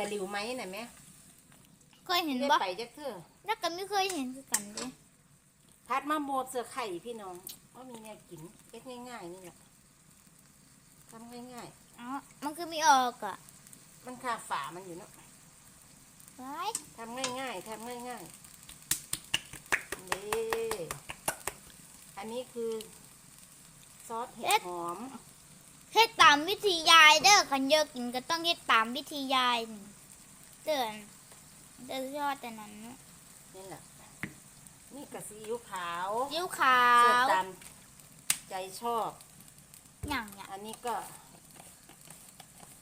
ตะหลิวไหมน่ะแม่เคยเห็นได้บ่ไปจักเทื่อแล้วก็ไม่เคยเห็นคือกันเด้พัดมาโมดเสือไข่พี่น้องก็มีแนวกินเล็กง่ายๆนี่แหละทำง่ายอ๋อมันคือมีออกอะๆ มันคาฝามันอยู่เนาะไว้ทำง่ายๆทำง่ายๆนี่อันนี้คือ ซอสเห็ดหอม เฮ็ดตามวิธียายเด้อคันเยอะกินก็ต้องเฮ็ดตามวิธียายนี่เตือนเตือนยอดแต่นั้นเนอะนี่แหละนี่กระซีอิ๊วขาวยิ้วขาเสื้อวตามใจชอบอย่างเนี้ยอันนี้ก็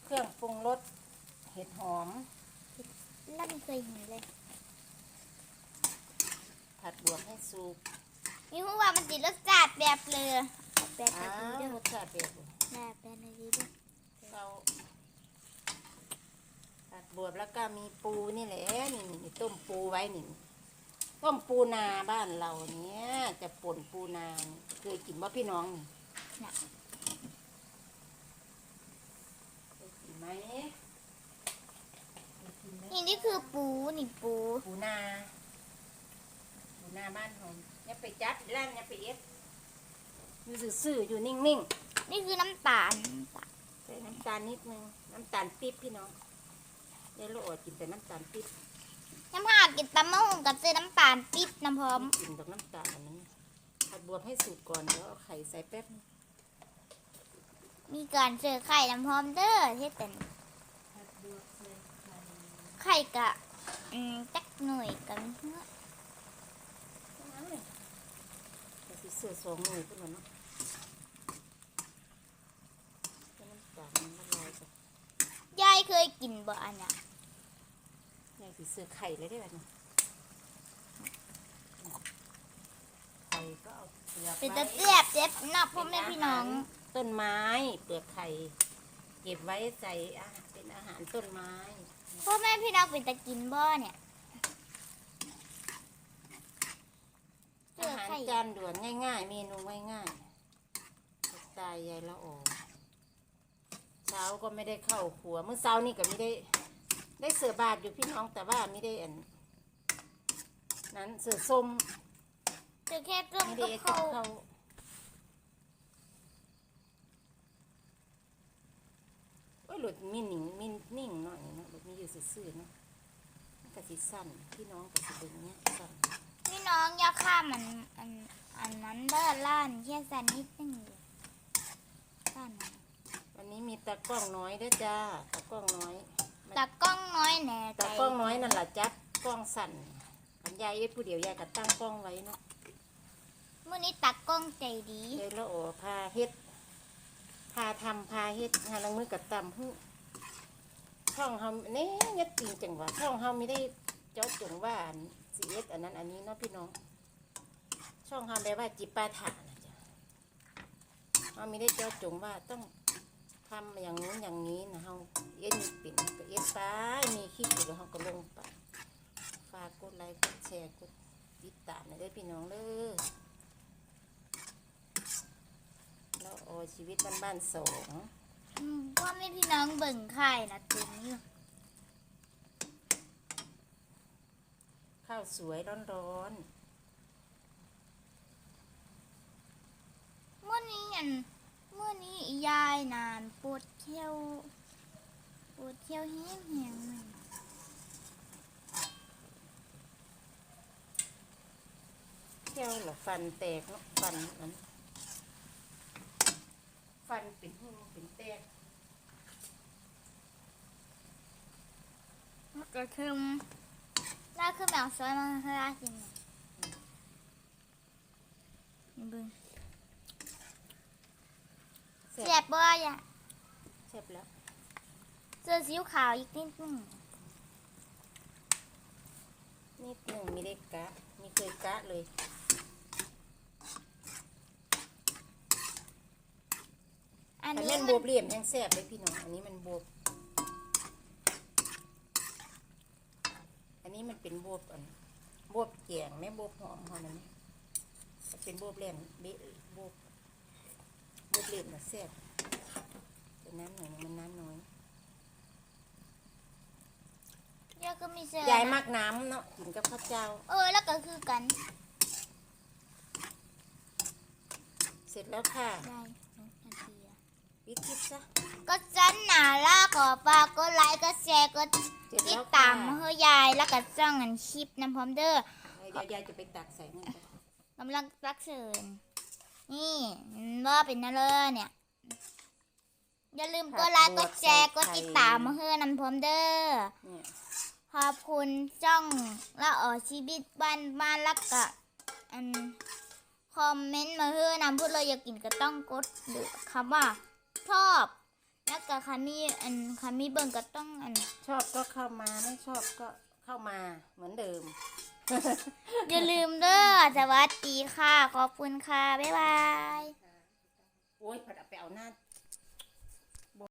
เครื่องปรุงรสเห็ดหอม แล้วไม่เคยเห็นเลยผัดบวกให้สุกนี่พูดว่ามันติดรสจัดแบบเลยแบบอ้าแบบนี้วเด้อ รสชาติเปรี้ ยวแบบแบบนี้เด้อเราผัดบวบแล้วก็มีปูนี่แหละนี่นี่ต้มปูไว้นี่ต้มปูนาบ้านเราเนี้ยจะป่นปูนานี่เคยกินว่าพี่น้องนี่น่ะเคยกินไหมเคยกินไหมนี่นี่คือปูนี่ปู ปูนา ปูนาบ้านผมอย่าไปจัดร้านอย่าไปเอ็ดอยู่ซื่อๆอยู่นิ่ง นี่คือน้ำตาลน้ำตาลๆใส่น้ำตาลนิดนึง น้ำตาลปิ๊บพี่น้องเดี๋ยวเราอดกินแต่น้ำตาลปิ๊บน้ำหากินตำมะฮุ่งกับเสื้อน้ำตาลปิ๊บน้ำพร้อมกินดอกน้ำตาลอันนี้ผัดบวบให้สุกก่อนเดี๋ยวเอาไข่ใส่แป๊บนึงมีการเสื้อไข่น้ำพร้อมเด้อเฮ็ดเป็นผัดบวบใส่ไข่ไข่กะอืมจักหน่วยกันเนื้อเอาเลยเดี๋ยวสิเสือสองมือขึ้นมาเนาะให้น้ำตาลมันละลายก่อน ยาย เคยกินบ่อันน่ะยายสิเสือไข่เลยได้ไหมเนี่ยไข่ก็เอาเปลือกเป็นไว้ตะเกียบเจ็บเนับพ่อแม่พี่น้องต้นไม้เปลือกไข่เก็บไว้ใส่อาหารเป็นอาหารต้นไม้พ่อแม่พี่น้องเป็นตะกินบ่เนี่ยเสื้อาอหารไข่ จานด่วนง่าย ๆ เมนูง่ายๆสไตล์ยายละออ เช้าก็ไม่ได้เข้าครัวเมื่อเช้านี่ก็ไม่ได้ ได้เสือบาทอยู่พี่น้องแต่ว่าไม่ได้อันนั้นเสือส้มเสื้อแค่ต้มไม่กัได้บเอ็ดกัข้าบวเขาวโอ้ยหลุดมีหนิงมีนิ่งหน่อยเนาะหลุดมีอยู่ซื่อๆเนาะมันกะสิสั้นพี่น้องกะสิเป็นเนี้ยสั้นพี่น้องอย่าข้ามมันอันอันนั้นเด้อล้านแค่สันนิดนึงเดียวล้านวั นนี้มีตากล้องน้อยเด้วยจ้าตากล้องน้อยตากล้องน้อยแหน่ใจตากล้องน้อยนั่นแหละจับกล้องสั่นอันยายเอ้ยผู้เดียวยายก็ตั้งกล้องไว้เนาะมื้อนี้ตากล้องใจดีเลยแล้วโอ้พาเฮ็ดพาทำพาเฮ็ดหาลังมือกับตำฮึช่องเฮาเน่ยัดจริงจังหวะช่องเฮาไม่ได้เจาะจงว่าอันสีเอสอันนั้นอันนี้เนาะพี่น้อง ช่องเฮาแปลว่าจิปาถะนะจ๊ะเฮาไม่ได้เจาะจงว่าต้อง ทำอย่างนู้นอย่างนี้นะเฮาเอ็นปิ่นก็เอ็นไปมีคลิปอยู่แล้วเฮาก็ลงไปฝากกดไลค์กดแชร์กดติดตามหนะเด้อพี่น้องเด้อแล้วโอชีวิตบ้านๆสองอืมพ่อแม่พี่น้องเบิ่งไข่นะตึงอยู่ข้าวสวยร้อนเมื่อนี้อันเมื่อนี้ยายนานปวดเขี้ยวปวดเขี้ยว แห้งแห้งๆมันๆเที่ยวหรอฟันแตกเนาะฟันนั้นฟันเป็นหุ่นเป็นแตกมันก็คือน่าคือแบบซอยมันคือรากินเนี่ยนี่เบิ่งแซ่เสียบบบ่อยะแซ่บแล้วเสื้อสีขาวอีกนิดนึงนิดหนึ่งมีได้กะมีเคยกะเลยอันแต่นี้แม่นมับวบเหลี่ยมยังแซ่บเลยพี่น้องอันนี้มันบวบอันนี้มันเป็นบวบอันบวบแกงแม่บวบหอมหอมอันนี้เป็นบวบเหลี่ยมเบะบวบบวบเหลี่ยมนะแซ่บแต่น้ำหน่อยนะมันน้ำน้อย จ้าก็มีเสื้ยายมักน้ำเนาะกินกับข้าวเจ้า เออ แล้วก็คือกันเสร็จแล้วค่ะ ได้หกนาทีอะวิทิปซะ ก็จันหนาล่าขอฝากก็ไลค์ก็แชร์ก็เสร็จติแล้ดวตาค่ะมเฮายาย แล้วก็จ้องอันคลิปน้ำพร้อมเด้อเดี๋ยวยายจะไปตักใส่นี่ค่ะกำลังรักเชิญนี่มันว่าเป็นนั่นเลยเนี่ย อย่าลืมกดไลค์กดแชร์กดติดตามมาเฮือน้ำพร้อมเด้อเนี่ย ขอบคุณจ้องและออชีวิตบ้านบ้านลักกะอันคอมเมนต์มาเฮือนำพูดเลยอยากกินก็ต้องกดหรือคำว่าชอบแล้วก็คามีอันคามีเบิ่งก็ต้องอันชอบก็เข้ามาไม่ชอบก็เข้ามาเหมือนเดิม อย่าลืมเด้อสวัสดีค่ะ ขอบคุณค่ะ บ๊ายบาย โอ้ยพอดไปเอาหน้า